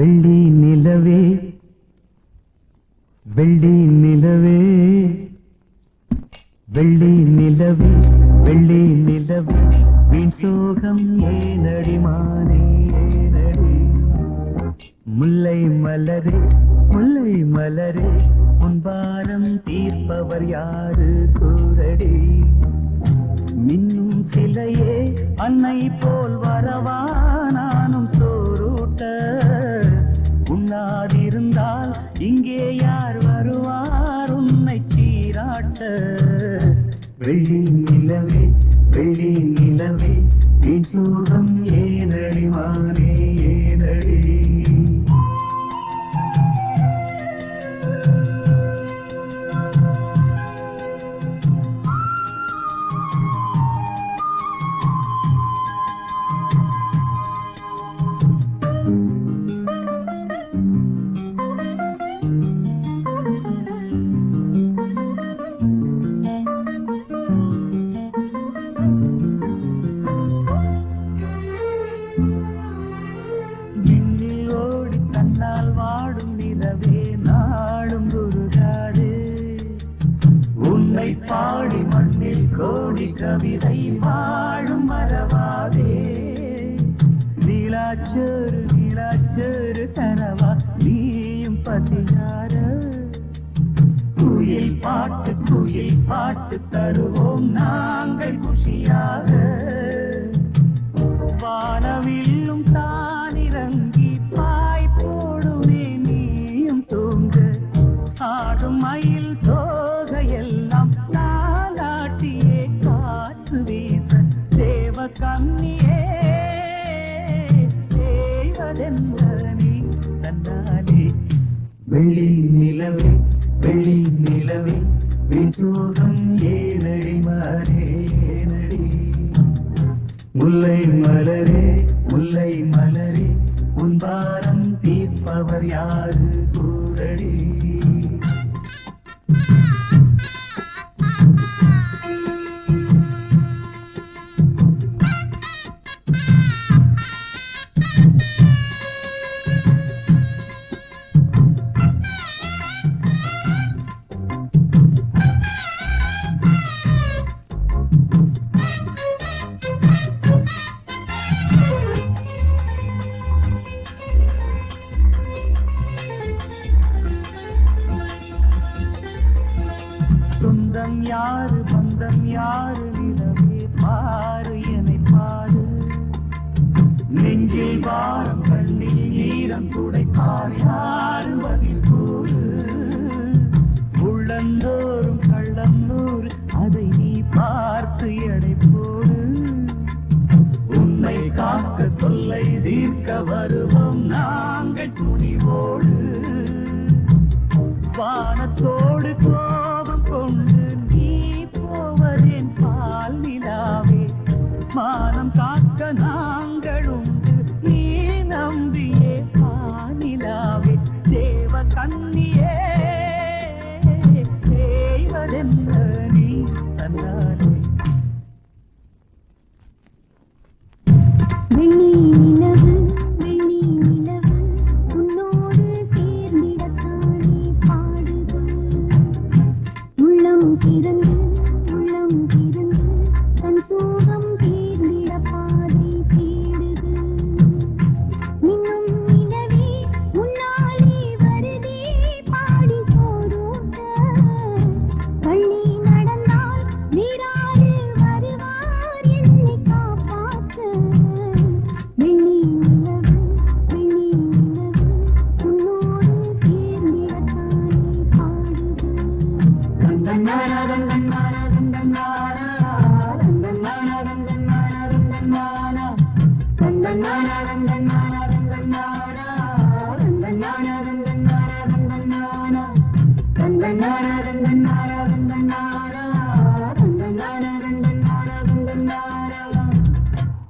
வெள்ளி நிலவே வெள்ளி நிலவே வெள்ளி நிலவே வெள்ளி நிலவே. வீண் சோகம் ஏனடிமானே ஏனடி? முல்லை மலரே முல்லை மலரே. முன்பாரம் தீர்ப்பவர் யாரு கூறடி? மின்னும் சிலையே அன்னை போல் வரவா? வந்தால் இங்கே யார் வருவார் உன்னை சீராட்ட? வெள்ளி நிலவே வெள்ளி நிலவே நீ சூகம் ஏனடி கவிதை பாடும் மரவாதே நீலாச்சோறு நீலாச்சோறு தரவா நீயும் பசியார. குயில் பாட்டு குயில் பாட்டு தருவோம் நாங்கள் குஷியாக. வானவில்லும் தானிறங்கி பாய் போடுமே. தேவ கண்ணியே தேவதென்ற தன்னாலே வெள்ளி நிலவே வெள்ளி நிலவே வீண் ஏனடி மாறே ஏனடி. முல்லை மலரே முல்லை மலரே உன்பாரம் தீர்ப்பவர் யாரு கூறடி. சொந்தம் யாரு பந்தம் யாரு நிலவே பாரு என்னை பாரு. நெஞ்சில் வாரம் கண்ணில் ஈரம் துடைப்பார் யாரு பதில் கூறு. உள்ளந்தோறும் கள்ளம் நூறு அதை நீ பார்த்து எடை போடு. உன்னை காக்க தொல்லை தீர்க்க வருவோம் நாங்கள் துணிவோடு. வானத்தோடு போ தன்னாலே வெள்ளி நிலவு வெள்ளி நிலவு உன்னோடு சேர்ந்திடத்தானே பாடுது உள்ளம் திறந்து உள்ளம் திறந்து தன் சோகம் தீர்ந்திட பாதை தேடுது மின்னும் நிலவே உன்னாலே வருதே பாடி சோறூட்ட another minute.